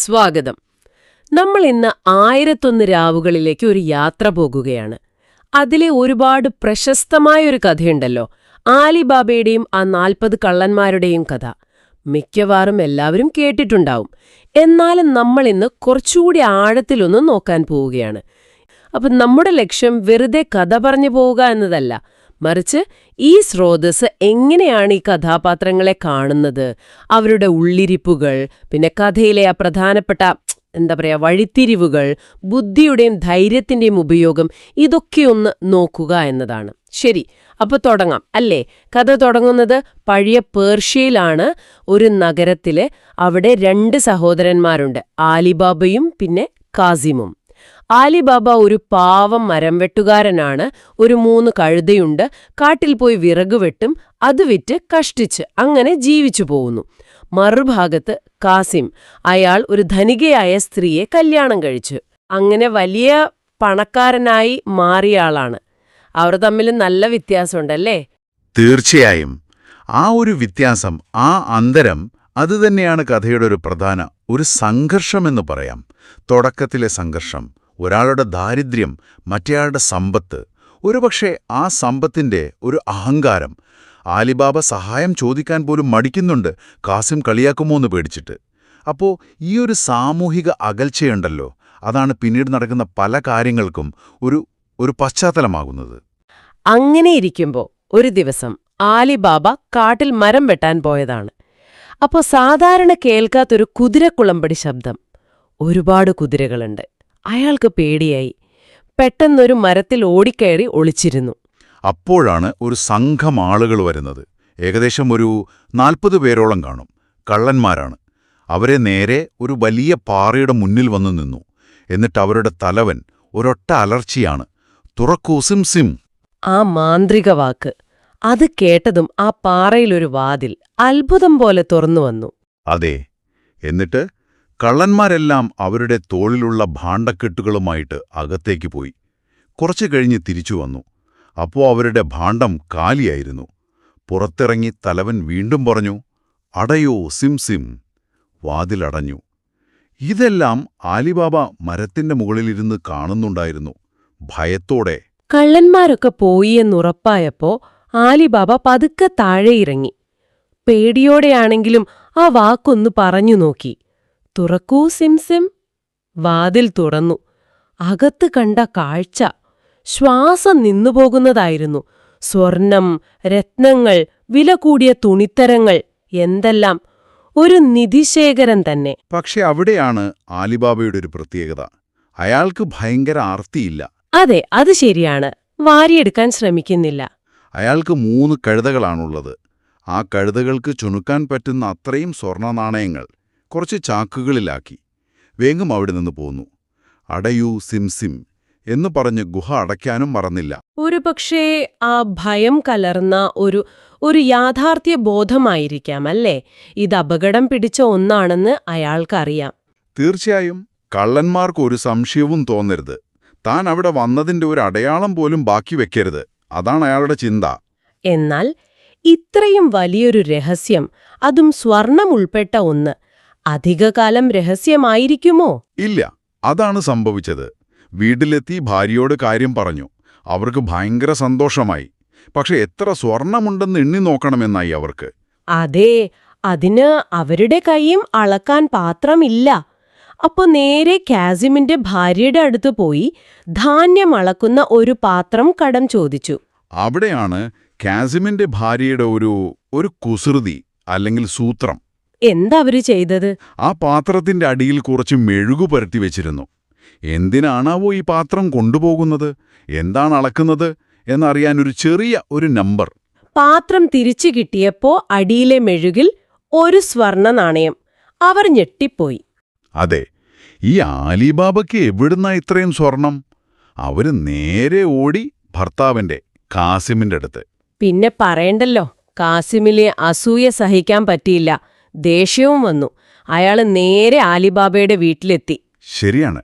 സ്വാഗതം. നമ്മൾ ഇന്ന് ആയിരത്തൊന്ന് രാവുകളിലേക്ക് ഒരു യാത്ര പോകുകയാണ്. അതിലെ ഒരുപാട് പ്രശസ്തമായ ഒരു കഥയുണ്ടല്ലോ. ആലിബാബയുടെയും ആ നാൽപ്പത് കള്ളന്മാരുടെയും കഥ. മിക്കവാറും എല്ലാവരും കേട്ടിട്ടുണ്ടാവും. എന്നാലും നമ്മൾ ഇന്ന് കുറച്ചുകൂടി ആഴത്തിലൊന്ന് നോക്കാൻ പോവുകയാണ്. അപ്പം നമ്മുടെ ലക്ഷ്യം വെറുതെ കഥ പറഞ്ഞു പോവുക എന്നതല്ല. മറിച്ച് ഈ സ്രോതസ് എങ്ങനെയാണ് ഈ കഥാപാത്രങ്ങളെ കാണുന്നത്? അവരുടെ ഉള്ളിരിപ്പുകൾ പിന്നെ കഥയിലെ ആ പ്രധാനപ്പെട്ട എന്താ പറയുക വഴിത്തിരിവുകൾ ബുദ്ധിയുടെയും ധൈര്യത്തിന്റെയും ഉപയോഗം ഇതൊക്കെയൊന്ന് നോക്കുക എന്നതാണ്. ശരി അപ്പൊ തുടങ്ങാം. അല്ലേ? കഥ തുടങ്ങുന്നത് പഴയ പേർഷ്യയിലാണ്. ഒരു നഗരത്തിൽ അവിടെ രണ്ട് സഹോദരന്മാരുണ്ട്. ആലിബാബയും പിന്നെ കാസിമും. ആലിബാബ ഒരു പാവം മരം വെട്ടുകാരനാണ്. ഒരു മൂന്ന് കഴുതയുണ്ട്. കാട്ടിൽ പോയി വിറക് വെട്ടും. അത് വിറ്റ് കഷ്ടിച്ച് അങ്ങനെ ജീവിച്ചു പോകുന്നു. മറുഭാഗത്ത് കാസിം. അയാൾ ഒരു ധനികയായ സ്ത്രീയെ കല്യാണം കഴിച്ചു. അങ്ങനെ വലിയ പണക്കാരനായി മാറിയ ആളാണ്. അവർ തമ്മിൽ നല്ല വ്യത്യാസമുണ്ടല്ലേ? തീർച്ചയായും. ആ ഒരു വ്യത്യാസം ആ അന്തരം അതുതന്നെയാണ് കഥയുടെ ഒരു പ്രധാന ഒരു സംഘർഷമെന്ന് പറയാം. തുടക്കത്തിലെ സംഘർഷം. ഒരാളുടെ ദാരിദ്ര്യം മറ്റേയാളുടെ സമ്പത്ത്. ഒരുപക്ഷെ ആ സമ്പത്തിന്റെ ഒരു അഹങ്കാരം. ആലിബാബ സഹായം ചോദിക്കാൻ പോലും മടിക്കുന്നുണ്ട് കാസിം കളിയാക്കുമോ എന്ന് പേടിച്ചിട്ട്. അപ്പോ ഈ ഒരു സാമൂഹിക അകൽച്ചയുണ്ടല്ലോ അതാണ് പിന്നീട് നടക്കുന്ന പല കാര്യങ്ങൾക്കും ഒരു ഒരു പശ്ചാത്തലമാകുന്നത്. അങ്ങനെയിരിക്കുമ്പോൾ ഒരു ദിവസം ആലിബാബ കാട്ടിൽ മരം വെട്ടാൻ പോയതാണ്. അപ്പോ സാധാരണ കേൾക്കാത്തൊരു കുതിരക്കുളമ്പടി ശബ്ദം. ഒരുപാട് കുതിരകളുണ്ട്. അയാൾക്ക് പേടിയായി. പെട്ടെന്നൊരു മരത്തിൽ ഓടിക്കയറി ഒളിച്ചിരുന്നു. അപ്പോഴാണ് ഒരു സംഘം ആളുകൾ വരുന്നത്. ഏകദേശം ഒരു നാൽപ്പത് പേരോളം കാണും. കള്ളന്മാരാണ്. അവരെ നേരെ ഒരു വലിയ പാറയുടെ മുന്നിൽ വന്നു നിന്നു. എന്നിട്ട് അവരുടെ തലവൻ ഒരൊട്ട അലർച്ചയാണ്. തുറക്കൂ സിം സിം. ആ മാന്ത്രിക വാക്ക്. അത് കേട്ടതും ആ പാറയിലൊരു വാതിൽ അത്ഭുതം പോലെ തുറന്നു വന്നു. അതെ. എന്നിട്ട് കള്ളന്മാരെല്ലാം അവരുടെ തോളിലുള്ള ഭാണ്ഡക്കെട്ടുകളുമായിട്ട് അകത്തേക്ക് പോയി. കുറച്ചു കഴിഞ്ഞ് തിരിച്ചു വന്നു. അപ്പോൾ അവരുടെ ഭാണ്ഡം കാലിയായിരുന്നു. പുറത്തിറങ്ങി തലവൻ വീണ്ടും പറഞ്ഞു അടയോ സിം സിം. വാതിലടഞ്ഞു. ഇതെല്ലാം ആലിബാബ മരത്തിന്റെ മുകളിലിരുന്ന് കാണുന്നുണ്ടായിരുന്നു. ഭയത്തോടെ. കള്ളന്മാരൊക്കെ പോയി എന്നുറപ്പായപ്പോ ആലിബാബ പതുക്കെ താഴെയിറങ്ങി. പേടിയോടെയാണെങ്കിലും ആ വാക്കൊന്ന് പറഞ്ഞു നോക്കി. തുറക്കൂ സിംസിം. വാതിൽ തുറന്നു. അകത്ത് കണ്ട കാഴ്ച. ശ്വാസം നിന്നുപോകുന്നതായിരുന്നു സ്വർണം രത്നങ്ങൾ വില കൂടിയ തുണിത്തരങ്ങൾ എന്തെല്ലാം? ഒരു നിധിശേഖരം തന്നെ. പക്ഷെ അവിടെയാണ് ആലിബാബയുടെ ഒരു പ്രത്യേകത. അയാൾക്ക് ഭയങ്കര ആർത്തിയില്ല. അതെ അത് ശരിയാണ്. വാരിയെടുക്കാൻ ശ്രമിക്കുന്നില്ല. അയാൾക്ക് മൂന്ന് കഴുതകളാണുള്ളത്. ആ കഴുതകൾക്ക് ചുണുക്കാൻ പറ്റുന്ന അത്രയും സ്വർണ നാണയങ്ങൾ കുറച്ച് ചാക്കുകളിലാക്കി. വേഗം അവിടെ നിന്ന് പോന്നു. അടയൂ സിംസിം എന്ന് പറഞ്ഞ് ഗുഹ അടയ്ക്കാനും മറന്നില്ല. ഒരുപക്ഷേ ആ ഭയം കലർന്ന ഒരു ഒരു യാഥാർത്ഥ്യ ബോധമായിരിക്കാം അല്ലേ? ഇത് അപകടം പിടിച്ച ഒന്നാണെന്ന് അയാൾക്കറിയാം. തീർച്ചയായും കള്ളന്മാർക്ക് ഒരു സംശയവും തോന്നരുത്. താൻ അവിടെ വന്നതിന്റെ ഒരു അടയാളം പോലും ബാക്കി വെക്കരുത്. അതാണ് അയാളുടെ ചിന്ത. എന്നാൽ ഇത്രയും വലിയൊരു രഹസ്യം അതും സ്വർണം ഉൾപ്പെട്ട ഒന്ന് അധികകാലം രഹസ്യമായിരിക്കുമോ? ഇല്ല അതാണ് സംഭവിച്ചത്. വീട്ടിലെത്തി ഭാര്യയോട് കാര്യം പറഞ്ഞു. അവർക്ക് ഭയങ്കര സന്തോഷമായി. പക്ഷെ എത്ര സ്വർണമുണ്ടെന്ന് എണ്ണി നോക്കണമെന്നായി അവർക്ക്. അതെ അതിന് അവരുടെ കൈയും അളക്കാൻ പാത്രമില്ല. അപ്പൊ നേരെ കാസിമിന്റെ ഭാര്യയുടെ അടുത്ത് പോയി ധാന്യം അളക്കുന്ന ഒരു പാത്രം കടം ചോദിച്ചു. അവിടെയാണ് കാസിമിന്റെ ഭാര്യയുടെ ഒരു ഒരു കുസൃതി അല്ലെങ്കിൽ സൂത്രം. എന്താ അവർ ചെയ്തത്? ആ പാത്രത്തിന്റെ അടിയിൽ കുറച്ച് മെഴുകു പരത്തി വെച്ചിരുന്നു. എന്തിനാണാവോ ഈ പാത്രം കൊണ്ടുപോകുന്നത്? എന്താണ് അളക്കുന്നത്? എന്നറിയാൻ ഒരു ചെറിയ ഒരു നമ്പർ. പാത്രം തിരിച്ചു കിട്ടിയപ്പോ അടിയിലെ മെഴുകിൽ ഒരു സ്വർണ നാണയം. അവർ ഞെട്ടിപ്പോയി. അതെ ഈ ആലിബാബയ്ക്ക് എവിടുന്നാ ഇത്രയും സ്വർണം? അവർ നേരെ ഓടി ഭർത്താവിന്റെ കാസിമിന്റെ അടുത്ത്. പിന്നെ പറയണ്ടല്ലോ കാസിമിലെ അസൂയ സഹിക്കാൻ പറ്റിയില്ല. ദേഷ്യവും വന്നു. അയാൾ നേരെ ആലിബാബയുടെ വീട്ടിലെത്തി. ശരിയാണ്.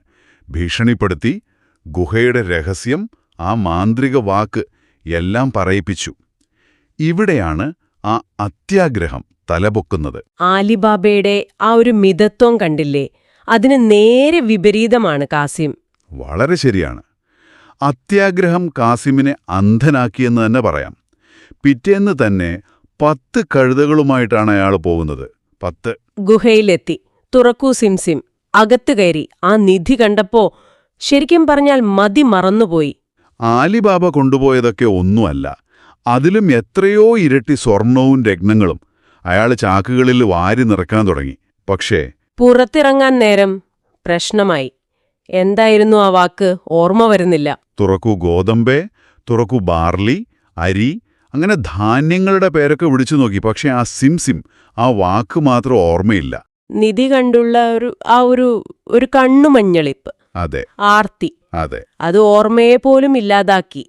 ഭീഷണിപ്പെടുത്തി ഗുഹയുടെ രഹസ്യം ആ മാന്ത്രിക വാക്ക് എല്ലാം പറയിപ്പിച്ചു. ഇവിടെയാണ് ആ അത്യാഗ്രഹം തലപൊക്കുന്നത്. ആലിബാബയുടെ ആ ഒരു മിതത്വം കണ്ടില്ലേ? അതിന് നേരെ വിപരീതമാണ് കാസിം. വളരെ ശരിയാണ്. അത്യാഗ്രഹം കാസിമിനെ അന്ധനാക്കിയെന്ന് തന്നെ പറയാം. പിറ്റേന്ന് തന്നെ പത്ത് കഴുതകളുമായിട്ടാണ് അയാൾ പോകുന്നത്. പത്ത്. ഗുഹയിലെത്തി. തുറക്കൂ സിംസിം. അകത്തു കയറി. ആ നിധി കണ്ടപ്പോ ശരിക്കും പറഞ്ഞാൽ മതി മറന്നുപോയി. ആലിബാബ കൊണ്ടുപോയതൊക്കെ ഒന്നുമല്ല. അതിലും എത്രയോ ഇരട്ടി സ്വർണവും രത്നങ്ങളും അയാൾ ചാക്കുകളിൽ വാരി നിറക്കാൻ തുടങ്ങി. പക്ഷേ പുറത്തിറങ്ങാൻ നേരം പ്രശ്നമായി. എന്തായിരുന്നു ആ വാക്ക്? ഓർമ്മ വരുന്നില്ല. തുറക്കൂ ഗോതമ്പേ തുറക്കൂ ബാർലി അരി അങ്ങനെ ധാന്യങ്ങളുടെ പേരൊക്കെ വിളിച്ചു നോക്കി. പക്ഷേ ആ സിംസിം ആ വാക്ക് മാത്രം ഓർമ്മയില്ല. നിധി കണ്ടുള്ള ഒരു ആ ഒരു ഒരു കണ്ണുമഞ്ഞളിപ്പ് അതെ. ആർത്തി. അതെ. അത് ഓർമ്മയെ പോലും ഇല്ലാതാക്കി.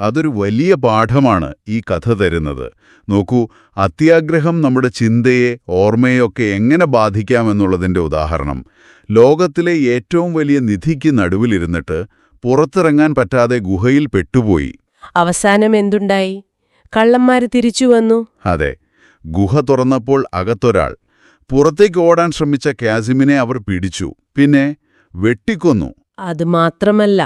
അതൊരു വലിയ പാഠമാണ് ഈ കഥ തരുന്നത്. നോക്കൂ അത്യാഗ്രഹം നമ്മുടെ ചിന്തയെ ഓർമ്മയൊക്കെ എങ്ങനെ ബാധിക്കാമെന്നുള്ളതിന്റെ ഉദാഹരണം. ലോകത്തിലെ ഏറ്റവും വലിയ നിധിക്ക് നടുവിലിരുന്നിട്ട് പുറത്തിറങ്ങാൻ പറ്റാതെ ഗുഹയിൽ പെട്ടുപോയി. അവസാനം എന്തുണ്ടായി? കള്ളന്മാര് തിരിച്ചു വന്നു. അതെ ഗുഹ തുറന്നപ്പോൾ അകത്തൊരാൾ പുറത്തേക്ക് ഓടാൻ ശ്രമിച്ച കാസിമിനെ അവർ പിടിച്ചു പിന്നെ വെട്ടിക്കൊന്നു. അത് മാത്രമല്ല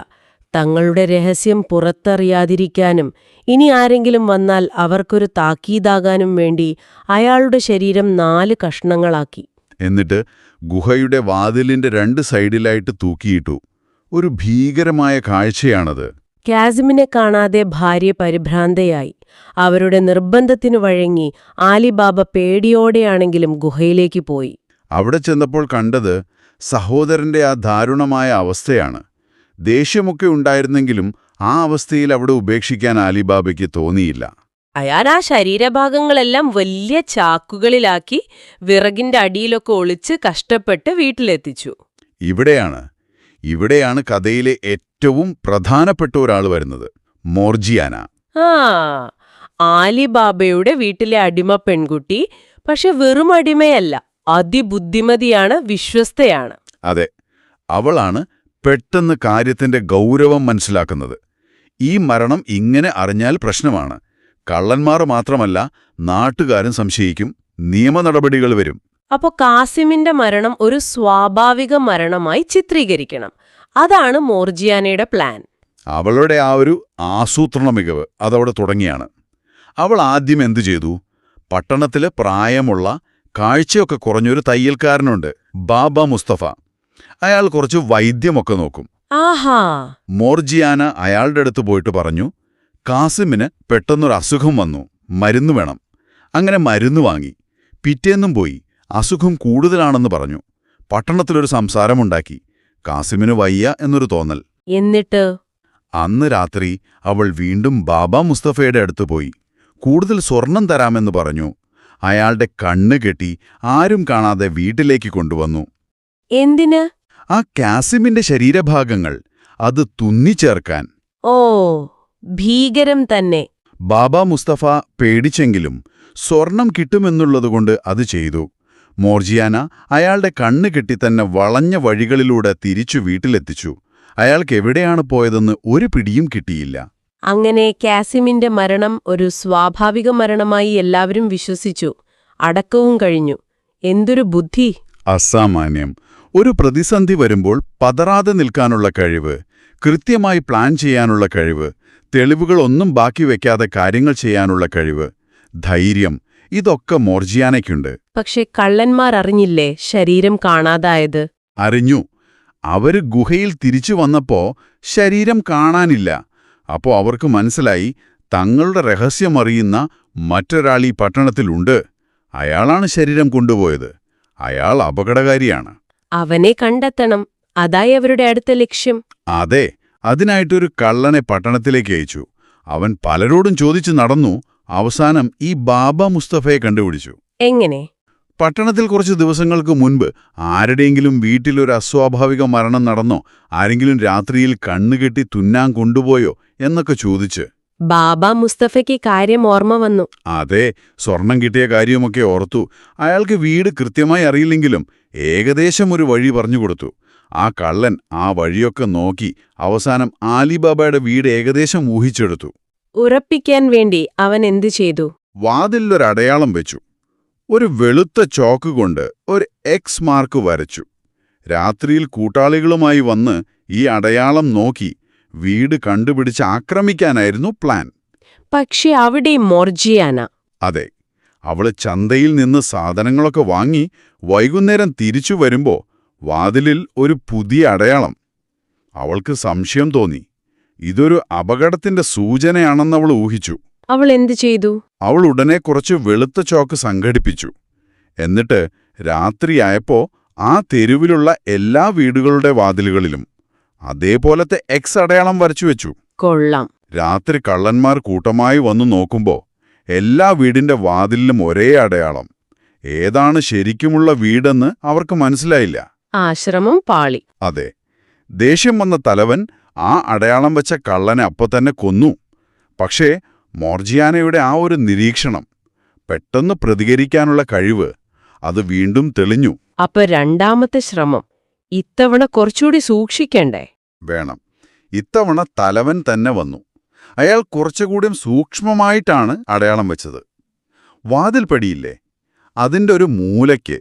തങ്ങളുടെ രഹസ്യം പുറത്തറിയാതിരിക്കാനും ഇനി ആരെങ്കിലും വന്നാൽ അവർക്കൊരു താക്കീതാകാനും വേണ്ടി അയാളുടെ ശരീരം നാല് കഷ്ണങ്ങളാക്കി. എന്നിട്ട് ഗുഹയുടെ വാതിലിന്റെ രണ്ട് സൈഡിലായിട്ട് തൂക്കിയിട്ടു. ഒരു ഭീകരമായ കാഴ്ചയാണത്. കാസിമിനെ കാണാതെ ഭാര്യ പരിഭ്രാന്തയായി. അവരുടെ നിർബന്ധത്തിനു വഴങ്ങി ആലിബാബ പേടിയോടെയാണെങ്കിലും ഗുഹയിലേക്ക് പോയി. അവിടെ ചെന്നപ്പോൾ കണ്ടത് സഹോദരന്റെ ആ ദാരുണമായ അവസ്ഥയാണ്. ദേഷ്യമൊക്കെ ഉണ്ടായിരുന്നെങ്കിലും ആ അവസ്ഥയിൽ അവിടെ ഉപേക്ഷിക്കാൻ ആലിബാബയ്ക്ക് തോന്നിയില്ല. അയാൾ ആ ശരീരഭാഗങ്ങളെല്ലാം വലിയ ചാക്കുകളിലാക്കി വിറകിന്റെ അടിയിലൊക്കെ ഒളിച്ച് കഷ്ടപ്പെട്ട് വീട്ടിലെത്തിച്ചു. ഇവിടെയാണ് ഇവിടെയാണ് കഥയിലെ ഏറ്റവും പ്രധാനപ്പെട്ട ഒരാൾ വരുന്നത് മോർജിയാന. ആ ആലിബാബയുടെ വീട്ടിലെ അടിമ പെൺകുട്ടി പക്ഷെ വെറും അടിമയല്ല അതിബുദ്ധിമതിയാണ് വിശ്വസ്തയാണ്. അതെ അവളാണ് പെട്ടെന്ന് കാര്യത്തിന്റെ ഗൗരവം മനസ്സിലാക്കുന്നത്. ഈ മരണം ഇങ്ങനെ അറിഞ്ഞാൽ പ്രശ്നമാണ്. കള്ളന്മാർ മാത്രമല്ല നാട്ടുകാരും സംശയിക്കും നിയമ നടപടികൾ വരും. അപ്പോ കാസിമിന്റെ മരണം ഒരു സ്വാഭാവിക മരണമായി ചിത്രീകരിക്കണം. അതാണ് മോർജിയാനയുടെ പ്ലാൻ. അവളുടെ ആ ഒരു ആസൂത്രണ മികവ് അതവിടെ തുടങ്ങിയാണ്. അവൾ ആദ്യം എന്തു ചെയ്തു? പട്ടണത്തിൽ പ്രായമുള്ള കാഴ്ചയൊക്കെ കുറഞ്ഞൊരു തയ്യൽക്കാരനുണ്ട് ബാബ മുസ്തഫ. അയാൾ കുറച്ച് വൈദ്യമൊക്കെ നോക്കും. ആഹാ. മോർജിയാന അയാളുടെ അടുത്ത് പോയിട്ട് പറഞ്ഞു കാസിമിന് പെട്ടെന്നൊരു അസുഖം വന്നു മരുന്ന് വേണം. അങ്ങനെ മരുന്ന് വാങ്ങി. പിറ്റേന്നും പോയി അസുഖം കൂടുതലാണെന്ന് പറഞ്ഞു. പട്ടണത്തിലൊരു സംസാരമുണ്ടാക്കി കാസിമിന് വയ്യ എന്നൊരു തോന്നൽ. എന്നിട്ട്? അന്ന് രാത്രി അവൾ വീണ്ടും ബാബ മുസ്തഫയുടെ അടുത്ത് പോയി. കൂടുതൽ സ്വർണം തരാമെന്ന് പറഞ്ഞു. അയാളുടെ കണ്ണ് കെട്ടി ആരും കാണാതെ വീട്ടിലേക്ക് കൊണ്ടുവന്നു. എന്തിന്? ആ കാസിമിന്റെ ശരീരഭാഗങ്ങൾ അത് തുന്നിച്ചേർക്കാൻ. ഓ ഭീകരം തന്നെ. ബാബ മുസ്തഫ പേടിച്ചെങ്കിലും സ്വർണം കിട്ടുമെന്നുള്ളതുകൊണ്ട് അത് ചെയ്തു. മോർജിയാന അയാളുടെ കണ്ണ് കെട്ടി തന്നെ വളഞ്ഞ വഴികളിലൂടെ തിരിച്ചു വീട്ടിലെത്തിച്ചു. അയാൾക്ക് എവിടെയാണ് പോയതെന്ന് ഒരു പിടിയും കിട്ടിയില്ല. അങ്ങനെ കാസിമിന്റെ മരണം ഒരു സ്വാഭാവിക മരണമായി എല്ലാവരും വിശ്വസിച്ചു. അടക്കവും കഴിഞ്ഞു. എന്തൊരു ബുദ്ധി. അസാമാന്യം. ഒരു പ്രതിസന്ധി വരുമ്പോൾ പതറാതെ നിൽക്കാനുള്ള കഴിവ് കൃത്യമായി പ്ലാൻ ചെയ്യാനുള്ള കഴിവ് തെളിവുകളൊന്നും ബാക്കി വെക്കാതെ കാര്യങ്ങൾ ചെയ്യാനുള്ള കഴിവ് ധൈര്യം ഇതൊക്കെ മോർജിയാനയ്ക്കുണ്ട്. പക്ഷെ കള്ളന്മാർ അറിഞ്ഞില്ലേ ശരീരം കാണാതായത്. അറിഞ്ഞു. അവർ ഗുഹയിൽ തിരിച്ചു വന്നപ്പോ ശരീരം കാണാനില്ല. അപ്പോ അവർക്ക് മനസ്സിലായി തങ്ങളുടെ രഹസ്യമറിയുന്ന മറ്റൊരാൾ ഈ പട്ടണത്തിലുണ്ട്. അയാളാണ് ശരീരം കൊണ്ടുപോയത്. അയാൾ അപകടകാരിയാണ്. അവനെ കണ്ടെത്തണം. അതായി അവരുടെ അടുത്ത ലക്ഷ്യം. അതെ അതിനായിട്ടൊരു കള്ളനെ പട്ടണത്തിലേക്ക് അയച്ചു. അവൻ പലരോടും ചോദിച്ചു നടന്നു. അവസാനം ഈ ബാബ മുസ്തഫയെ കണ്ടുപിടിച്ചു. എങ്ങനെ? പട്ടണത്തിൽ കുറച്ച് ദിവസങ്ങൾക്ക് മുൻപ് ആരുടെയെങ്കിലും വീട്ടിലൊരു അസ്വാഭാവിക മരണം നടന്നോ ആരെങ്കിലും രാത്രിയിൽ കണ്ണുകെട്ടി തുന്നാൻ കൊണ്ടുപോയോ എന്നൊക്കെ ചോദിച്ച്. ബാബ മുസ്തഫയ്ക്ക് കാര്യം ഓർമ്മ വന്നു. അതെ സ്വർണം കിട്ടിയ കാര്യമൊക്കെ ഓർത്തു. അയാൾക്ക് വീട് കൃത്യമായി അറിയില്ലെങ്കിലും ഏകദേശം ഒരു വഴി പറഞ്ഞു കൊടുത്തു. ആ കള്ളൻ ആ വഴിയൊക്കെ നോക്കി അവസാനം ആലിബാബയുടെ വീട് ഏകദേശം ഊഹിച്ചെടുത്തു. ഉറപ്പിക്കാൻ വേണ്ടി അവൻ എന്തു ചെയ്തു? വാതിലൊരടയാളം വെച്ചു. ഒരു വെളുത്ത ചോക്ക് കൊണ്ട് ഒരു എക്സ് മാർക്ക് വരച്ചു. രാത്രിയിൽ കൂട്ടാളികളുമായി വന്ന് ഈ അടയാളം നോക്കി വീട് കണ്ടുപിടിച്ച് ആക്രമിക്കാനായിരുന്നു പ്ലാൻ പക്ഷെ അവിടെ മോർജിയാന. അതെ അവൾ ചന്തയിൽ നിന്ന് സാധനങ്ങളൊക്കെ വാങ്ങി വൈകുന്നേരം തിരിച്ചു വരുമ്പോ വാതിലിൽ ഒരു പുതിയ അടയാളം. അവൾക്ക് സംശയം തോന്നി. ഇതൊരു അപകടത്തിന്റെ സൂചനയാണെന്നവൾ ഊഹിച്ചു. അവൾ എന്തു ചെയ്തു? അവൾ ഉടനെ കുറച്ച് വെളുത്ത ചോക്ക് സംഘടിപ്പിച്ചു. എന്നിട്ട് രാത്രിയായപ്പോ ആ തെരുവിലുള്ള എല്ലാ വീടുകളുടെ വാതിലുകളിലും അതേപോലത്തെ എക്സ് അടയാളം വരച്ചു വെച്ചു. കൊള്ളാം. രാത്രി കള്ളന്മാർ കൂട്ടമായി വന്നു നോക്കുമ്പോ എല്ലാ വീടിന്റെ വാതിലിലും ഒരേ അടയാളം. ഏതാണ് ശരിക്കുമുള്ള വീടെന്ന് അവർക്ക് മനസ്സിലായില്ല. ആശ്രമം പാളി. അതെ. ദേഷ്യം വന്ന തലവൻ ആ അടയാളം വെച്ച കള്ളനെ അപ്പത്തന്നെ കൊന്നു. പക്ഷേ മോർജിയാനയുടെ ആ ഒരു നിരീക്ഷണം പെട്ടെന്ന് പ്രതികരിക്കാനുള്ള കഴിവ് അത് വീണ്ടും തെളിഞ്ഞു. അപ്പൊ രണ്ടാമത്തെ ശ്രമം ഇത്തവണ കുറച്ചുകൂടി സൂക്ഷിക്കണ്ടേ? വേണം. ഇത്തവണ തലവൻ തന്നെ വന്നു. അയാൾ കുറച്ചുകൂടി സൂക്ഷ്മമായിട്ടാണ് അടയാളം വെച്ചത്. വാതിൽപ്പടിയില്ലേ? അതിന്റെ ഒരു മൂലയ്ക്ക്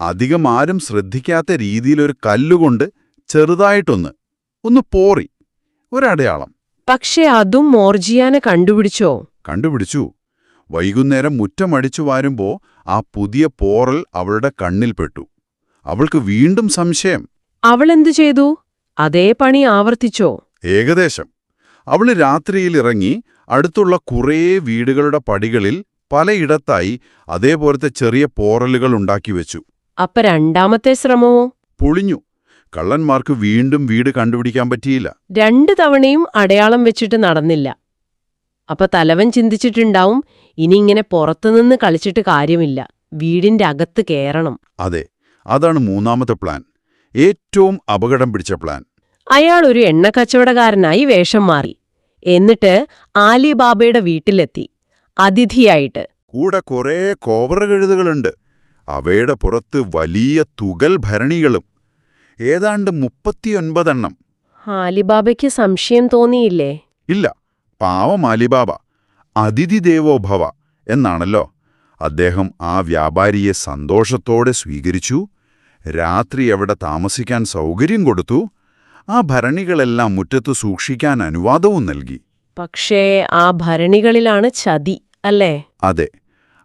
അധികം ആരും ശ്രദ്ധിക്കാത്ത രീതിയിലൊരു കല്ലുകൊണ്ട് ചെറുതായിട്ടൊന്ന് ഒന്ന് പോറി ഒരടയാളം. പക്ഷെ അതും മോർജിയാനെ കണ്ടുപിടിച്ചോ? കണ്ടുപിടിച്ചു. വൈകുന്നേരം മുറ്റമടിച്ചു വാരുമ്പോ ആ പുതിയ പോറൽ അവളുടെ കണ്ണിൽപ്പെട്ടു അവൾക്ക് വീണ്ടും സംശയം. അവളെന്തു ചെയ്തു? അതേ പണി ആവർത്തിച്ചോ? ഏകദേശം. അവൾ രാത്രിയിൽ ഇറങ്ങി അടുത്തുള്ള കുറേ വീടുകളുടെ പടികളിൽ പലയിടത്തായി അതേപോലത്തെ ചെറിയ പോറലുകൾ ഉണ്ടാക്കി വെച്ചു. അപ്പൊ രണ്ടാമത്തെ ശ്രമമോ? പൊളിഞ്ഞു. കള്ളന്മാർക്ക് വീണ്ടും വീട് കണ്ടുപിടിക്കാൻ പറ്റിയില്ല. രണ്ടു തവണയും അടയാളം വെച്ചിട്ട് നടന്നില്ല. അപ്പൊ തലവൻ ചിന്തിച്ചിട്ടുണ്ടാവും ഇനി ഇങ്ങനെ പുറത്തുനിന്ന് കളിച്ചിട്ട് കാര്യമില്ല. വീടിന്റെ അകത്ത് കേറണം. അതെ അതാണ് മൂന്നാമത്തെ പ്ലാൻ. ഏറ്റവും അപകടം പിടിച്ച പ്ലാൻ. അയാൾ ഒരു എണ്ണക്കച്ചവടക്കാരനായി വേഷം മാറി. എന്നിട്ട് ആലിബാബയുടെ വീട്ടിലെത്തി. അതിഥിയായിട്ട്. കൂടെ കുറേ കോവറകഴുതുകളുണ്ട്. അവയുടെ പുറത്ത് വലിയ തുകൽ ഭരണികളും. ഏതാണ്ട് മുപ്പത്തിയൊൻപതെണ്ണം. ആലിബാബയ്ക്ക് സംശയം തോന്നിയില്ലേ? ഇല്ല പാവം ആലിബാബ. അതിഥി ദേവോഭവ എന്നാണല്ലോ. അദ്ദേഹം ആ വ്യാപാരിയെ സന്തോഷത്തോടെ സ്വീകരിച്ചു രാത്രി എവിടെ താമസിക്കാൻ സൗകര്യം കൊടുത്തു ആ ഭരണികളെല്ലാം മുറ്റത്ത് സൂക്ഷിക്കാൻ അനുവാദവും നൽകി. പക്ഷേ ആ ഭരണികളിലാണ് ചതി അല്ലേ? അതെ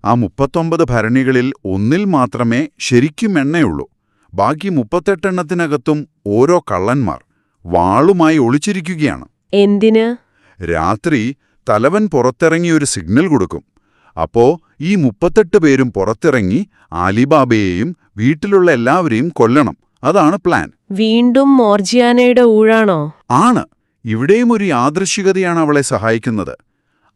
ആ മുപ്പത്തൊമ്പത് ഭരണികളിൽ ഒന്നിൽ മാത്രമേ ശരിക്കും എണ്ണയുള്ളൂ. ബാക്കി മുപ്പത്തെട്ടെണ്ണത്തിനകത്തും ഓരോ കള്ളന്മാർ വാളുമായി ഒളിച്ചിരിക്കുകയാണ്. എന്തിന്? രാത്രി തലവൻ പുറത്തിറങ്ങി ഒരു സിഗ്നൽ കൊടുക്കും. അപ്പോ ഈ മുപ്പത്തെട്ട് പേരും പുറത്തിറങ്ങി ആലിബാബയെയും വീട്ടിലുള്ള എല്ലാവരെയും കൊല്ലണം. അതാണ് പ്ലാൻ. വീണ്ടും മോർജിയാനയുടെ ഊഴാണോ? ആണ്. ഇവിടെയും ഒരു യാദൃശികതയാണ് അവളെ സഹായിക്കുന്നത്.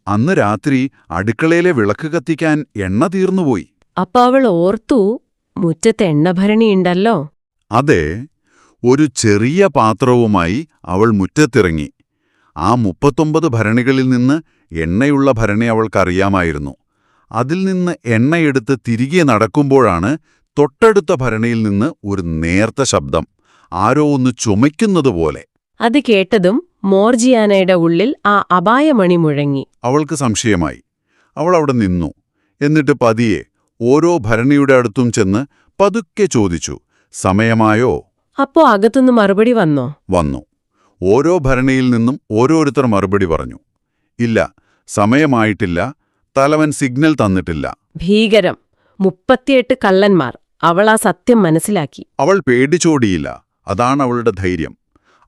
അന്ന് രാത്രി അടുക്കളയിലെ വിളക്ക് കത്തിക്കാൻ എണ്ണ തീർന്നുപോയി. അപ്പൊ അവൾ ഓർത്തു മുറ്റത്ത് എണ്ണഭരണിയുണ്ടല്ലോ. അതെ ഒരു ചെറിയ പാത്രവുമായി അവൾ മുറ്റത്തിറങ്ങി. ആ മുപ്പത്തൊമ്പത് ഭരണികളിൽ നിന്ന് എണ്ണയുള്ള ഭരണി അവൾക്കറിയാമായിരുന്നു. അതിൽ നിന്ന് എണ്ണയെടുത്ത് തിരികെ നടക്കുമ്പോഴാണ് തൊട്ടടുത്ത ഭരണിയിൽ നിന്ന് ഒരു നേർത്ത ശബ്ദം ആരോ ഒന്ന് ചുമയ്ക്കുന്നതുപോലെ അത് കേട്ടതും മോർജിയാനയുടെ ഉള്ളിൽ ആ അപായമണി മുഴങ്ങി. അവൾക്ക് സംശയമായി. അവൾ അവിടെ നിന്നു. എന്നിട്ട് പതിയെ ഓരോ ഭരണിയുടെ അടുത്തും ചെന്ന് പതുക്കെ ചോദിച്ചു സമയമായോ? അപ്പോ അകത്തുനിന്ന് മറുപടി വന്നോ? വന്നു. ഓരോ ഭരണിയിൽ നിന്നും ഓരോരുത്തർ മറുപടി പറഞ്ഞു. ഇല്ല സമയമായിട്ടില്ല. തലവൻ സിഗ്നൽ തന്നിട്ടില്ല. ഭീകരം. മുപ്പത്തിയെട്ട് കള്ളന്മാർ. അവൾ ആ സത്യം മനസ്സിലാക്കി. അവൾ പേടിച്ചോടിയില്ല. അതാണ് അവളുടെ ധൈര്യം.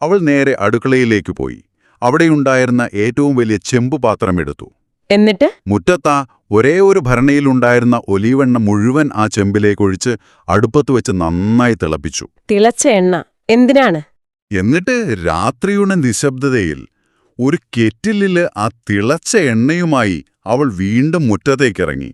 അവൾ നേരെ അടുക്കളയിലേക്ക് പോയി. അവിടെയുണ്ടായിരുന്ന ഏറ്റവും വലിയ ചെമ്പുപാത്രം എടുത്തു. എന്നിട്ട്? മുറ്റത്താ ഒരേ ഒരു ഭരണിയിലുണ്ടായിരുന്ന ഒലീവെണ്ണ മുഴുവൻ ആ ചെമ്പിലേക്കൊഴിച്ച് അടുപ്പത്ത് വെച്ച് നന്നായി തിളപ്പിച്ചു. തിളച്ച എണ്ണ. എന്തിനാണ്? എന്നിട്ട് രാത്രിയുടെ നിശബ്ദതയിൽ ഒരു കെറ്റിലിൽ ആ തിളച്ച എണ്ണയുമായി അവൾ വീണ്ടും മുറ്റത്തേക്കിറങ്ങി.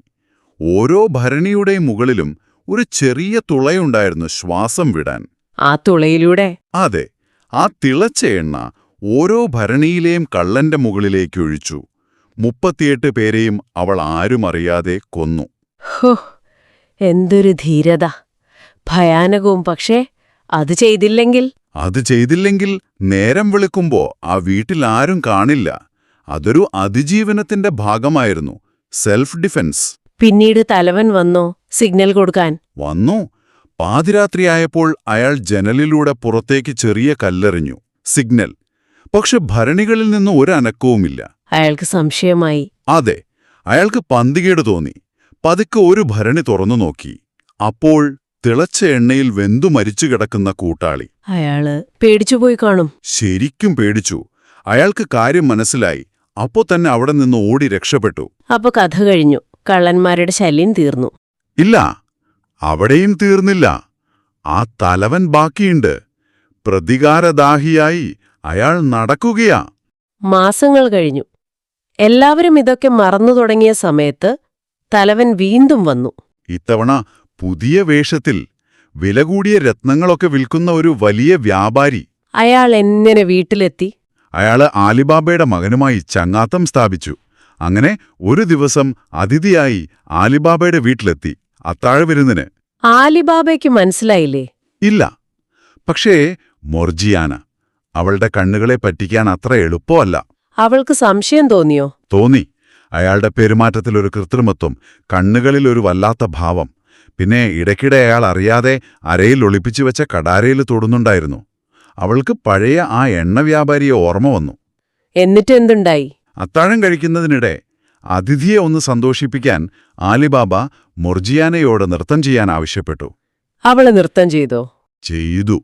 ഓരോ ഭരണിയുടെയും മുകളിലും ഒരു ചെറിയ തുളയുണ്ടായിരുന്നു ശ്വാസം വിടാൻ. ആ തുളയിലൂടെ? അതെ ആ തിളച്ച എണ്ണ ഓരോ ഭരണിയിലെയും കള്ളന്റെ മുകളിലേക്ക് ഒഴിച്ചു. മുപ്പത്തിയെട്ട് പേരെയും അവൾ ആരും അറിയാതെ കൊന്നു. ഹോ എന്തൊരു ധീരത. ഭയാനകവും പക്ഷേ അത് ചെയ്തില്ലെങ്കിൽ? അത് ചെയ്തില്ലെങ്കിൽ നേരം വിളിക്കുമ്പോ ആ വീട്ടിൽ ആരും കാണില്ല. അതൊരു അതിജീവനത്തിന്റെ ഭാഗമായിരുന്നു. Self defence. പിന്നീട് തലവൻ വന്നു സിഗ്നൽ കൊടുക്കാൻ. വന്നു. പാതിരാത്രിയായപ്പോൾ അയാൾ ജനലിലൂടെ പുറത്തേക്ക് ചെറിയ കല്ലെറിഞ്ഞു. സിഗ്നൽ. പക്ഷെ ഭരണികളിൽ നിന്ന് ഒരനക്കവുമില്ല. അയാൾക്ക് സംശയമായി. അതെ അയാൾക്ക് പന്തികേട് തോന്നി. പതുക്കെ ഒരു ഭരണി തുറന്നു നോക്കി. അപ്പോൾ തിളച്ച എണ്ണയിൽ വെന്തു മരിച്ചു കിടക്കുന്ന കൂട്ടാളി. അയാൾ പേടിച്ചുപോയി കാണും. ശരിക്കും പേടിച്ചു. അയാൾക്ക് കാര്യം മനസ്സിലായി. അപ്പോ തന്നെ അവിടെ നിന്ന് ഓടി രക്ഷപ്പെട്ടു. അപ്പൊ കഥ കഴിഞ്ഞു. കള്ളന്മാരുടെ ശല്യം തീർന്നു. ഇല്ല അവിടെയും തീർന്നില്ല. ആ തലവൻ ബാക്കിയുണ്ട്. പ്രതികാരദാഹിയായി അയാൾ നടക്കുകയാ. മാസങ്ങൾ കഴിഞ്ഞു. എല്ലാവരും ഇതൊക്കെ മറന്നു തുടങ്ങിയ സമയത്ത് തലവൻ വീണ്ടും വന്നു. ഇത്തവണ പുതിയ വേഷത്തിൽ വില കൂടിയ രത്നങ്ങളൊക്കെ വിൽക്കുന്ന ഒരു വലിയ വ്യാപാരി. അയാൾ എങ്ങനെ വീട്ടിലെത്തി? അയാൾ ആലിബാബയുടെ മകനുമായി ചങ്ങാത്തം സ്ഥാപിച്ചു. അങ്ങനെ ഒരു ദിവസം അതിഥിയായി ആലിബാബയുടെ വീട്ടിലെത്തി അത്താഴ വരുന്നതിന് ആലിബാബയ്ക്ക് മനസ്സിലായില്ലേ? ഇല്ല. പക്ഷേ മൊർജിയാന അവളുടെ കണ്ണുകളെ പറ്റിക്കാൻ അത്ര എളുപ്പമല്ല. അവൾക്ക് സംശയം തോന്നിയോ? തോന്നി. അയാളുടെ പെരുമാറ്റത്തിലൊരു കൃത്രിമത്വം കണ്ണുകളിൽ ഒരു വല്ലാത്ത ഭാവം. പിന്നെ ഇടയ്ക്കിടെ അയാൾ അറിയാതെ അരയിൽ ഒളിപ്പിച്ചു വെച്ച കടാരയിൽ തൊടുന്നുണ്ടായിരുന്നു. അവൾക്ക് പഴയ ആ എണ്ണ വ്യാപാരിയെ ഓർമ്മ വന്നു. എന്നിട്ട് എന്തുണ്ടായി? അത്താഴം കഴിക്കുന്നതിനിടെ അതിഥിയെ ഒന്ന് സന്തോഷിപ്പിക്കാൻ ആലിബാബ മൊർജിയാനയോട് നൃത്തം ചെയ്യാൻ ആവശ്യപ്പെട്ടു. അവൾ നൃത്തം ചെയ്തോ? ചെയ്തു.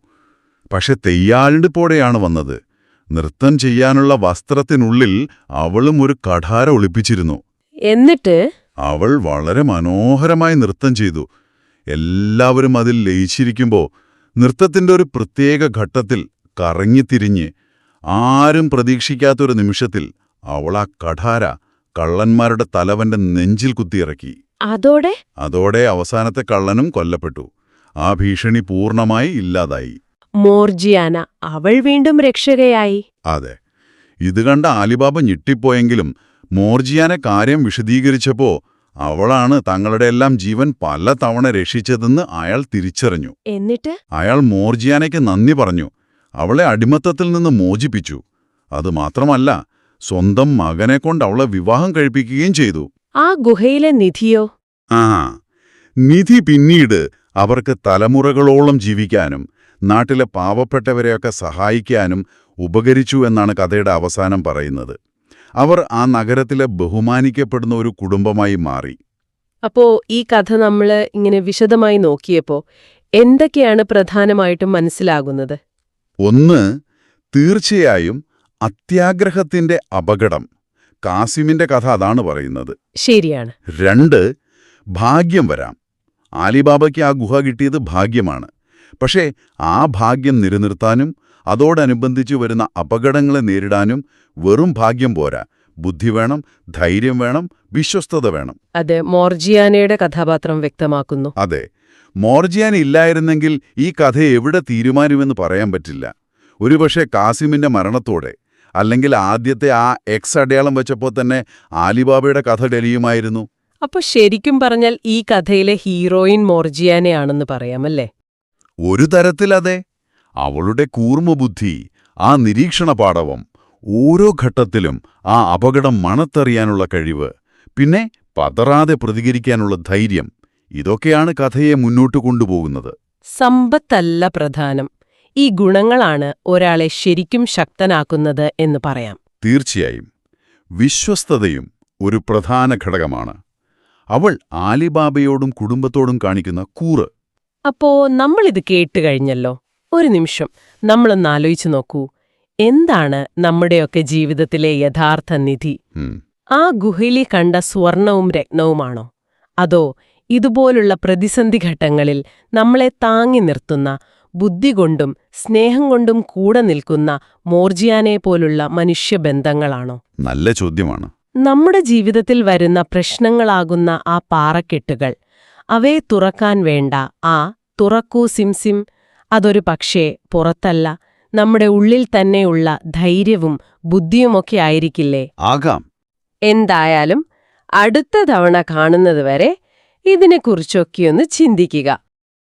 പക്ഷെ തെയ്യാളിപ്പോടെയാണ് വന്നത്. നൃത്തം ചെയ്യാനുള്ള വസ്ത്രത്തിനുള്ളിൽ അവളും ഒരു കഠാര ഒളിപ്പിച്ചിരുന്നു. എന്നിട്ട്? അവൾ വളരെ മനോഹരമായി നൃത്തം ചെയ്തു. എല്ലാവരും അതിൽ ലയിച്ചിരിക്കുമ്പോൾ നൃത്തത്തിന്റെ ഒരു പ്രത്യേക ഘട്ടത്തിൽ കറങ്ങിത്തിരിഞ്ഞ് ആരും പ്രതീക്ഷിക്കാത്തൊരു നിമിഷത്തിൽ അവൾ ആ കഠാര കള്ളന്മാരുടെ തലവന്റെ നെഞ്ചിൽ കുത്തിയിറക്കി. അതോടെ? അതോടെ അവസാനത്തെ കള്ളനും കൊല്ലപ്പെട്ടു. ആ ഭീഷണി പൂർണമായി ഇല്ലാതായി. മോർജിയാന. അവൾ വീണ്ടും രക്ഷകയായി. അതെ. ഇത് കണ്ട ആലിബാബ ഞെട്ടിപ്പോയെങ്കിലും മോർജിയാനെ കാര്യം വിശദീകരിച്ചപ്പോ അവളാണ് തങ്ങളുടെ എല്ലാം ജീവൻ പല തവണ രക്ഷിച്ചതെന്ന് അയാൾ തിരിച്ചറിഞ്ഞു. എന്നിട്ട്? അയാൾ മോർജിയാനയ്ക്ക് നന്ദി പറഞ്ഞു. അവളെ അടിമത്തത്തിൽ നിന്ന് മോചിപ്പിച്ചു. അതുമാത്രമല്ല സ്വന്തം മകനെ കൊണ്ട് അവളെ വിവാഹം കഴിപ്പിക്കുകയും ചെയ്തു. ആ ഗുഹയിലെ നിധിയോ? ആ നിധി പിന്നീട് അവർക്ക് തലമുറകളോളം ജീവിക്കാനും നാട്ടിലെ പാവപ്പെട്ടവരെയൊക്കെ സഹായിക്കാനും ഉപകരിച്ചു എന്നാണ് കഥയുടെ അവസാനം പറയുന്നത്. അവർ ആ നഗരത്തിലെ ബഹുമാനിക്കപ്പെടുന്ന ഒരു കുടുംബമായി മാറി. അപ്പോ ഈ കഥ നമ്മൾ ഇങ്ങനെ വിശദമായി നോക്കിയപ്പോ എന്തൊക്കെയാണ് പ്രധാനമായിട്ടും മനസ്സിലാകുന്നത്? ഒന്ന് തീർച്ചയായും അത്യാഗ്രഹത്തിന്റെ അപകടം. കാസിമിന്റെ കഥ അതാണ് പറയുന്നത്. ശരിയാണ്. രണ്ട് ഭാഗ്യം വരാം. ആലിബാബയ്ക്ക് ആ ഗുഹ കിട്ടിയത് ഭാഗ്യമാണ്. പക്ഷേ ആ ഭാഗ്യം നിലനിർത്താനും അതോടനുബന്ധിച്ച് വരുന്ന അപകടങ്ങളെ നേരിടാനും വെറും ഭാഗ്യം പോരാ. ബുദ്ധി വേണം ധൈര്യം വേണം വിശ്വസ്തത വേണം. അതെ മോർജിയാനയുടെ കഥാപാത്രം വ്യക്തമാക്കുന്നു. അതെ മോർജിയാൻ ഇല്ലായിരുന്നെങ്കിൽ ഈ കഥ എവിടെ തീരുമാനമെന്ന് പറയാൻ പറ്റില്ല. ഒരുപക്ഷെ കാസിമിന്റെ മരണത്തോടെ അല്ലെങ്കിൽ ആദ്യത്തെ ആ എക്സ് അടയാളം വെച്ചപ്പോൾ തന്നെ ആലിബാബയുടെ കഥ ഡെലിയുമായിരുന്നു അപ്പൊ ശരിക്കും പറഞ്ഞാൽ ഈ കഥയിലെ ഹീറോയിൻ മോർജിയാനയാണെന്ന് പറയാമല്ലേ ഒരു തരത്തിലതെ അവളുടെ കൂർമ്മബുദ്ധി ആ നിരീക്ഷണ പാടവം ഓരോ ഘട്ടത്തിലും ആ അപകടം മണത്തറിയാനുള്ള കഴിവ് പിന്നെ പതറാതെ പ്രതികരിക്കാനുള്ള ധൈര്യം ഇതൊക്കെയാണ് കഥയെ മുന്നോട്ട് കൊണ്ടുപോകുന്നത്. സമ്പത്തല്ല പ്രധാനം. ഈ ഗുണങ്ങളാണ് ഒരാളെ ശരിക്കും ശക്തനാക്കുന്നത് എന്ന് പറയാം. തീർച്ചയായും. വിശ്വസ്തതയും ഒരു പ്രധാന ഘടകമാണ്. അവൾ ആലിബാബയോടും കുടുംബത്തോടും കാണിക്കുന്ന കൂറ്. അപ്പോ നമ്മളിത് കേട്ട് കഴിഞ്ഞല്ലോ. ഒരു നിമിഷം നമ്മളൊന്ന് ആലോചിച്ചു നോക്കൂ. എന്താണ് നമ്മുടെയൊക്കെ ജീവിതത്തിലെ യഥാർത്ഥ നിധി? ആ ഗുഹയിലെ കണ്ട സ്വർണവും രത്നവുമാണോ? അതോ ഇതുപോലുള്ള പ്രതിസന്ധി ഘട്ടങ്ങളിൽ നമ്മളെ താങ്ങി നിർത്തുന്ന ബുദ്ധി കൊണ്ടും സ്നേഹം കൊണ്ടും കൂടെ നിൽക്കുന്ന മോർജിയാനെ പോലുള്ള മനുഷ്യബന്ധങ്ങളാണോ? നല്ല ചോദ്യമാണ്. നമ്മുടെ ജീവിതത്തിൽ വരുന്ന പ്രശ്നങ്ങളാകുന്ന ആ പാറക്കെട്ടുകൾ അവയെ തുറക്കാൻ വേണ്ട. ആ തുറക്കൂ സിംസിം. അതൊരു പക്ഷേ പുറത്തല്ല. നമ്മുടെ ഉള്ളിൽ തന്നെയുള്ള ധൈര്യവും ബുദ്ധിയുമൊക്കെ ആയിരിക്കില്ലേ? ആകാം. എന്തായാലും അടുത്ത തവണ കാണുന്നതുവരെ ഇതിനെക്കുറിച്ചൊക്കെയൊന്ന് ചിന്തിക്കുക.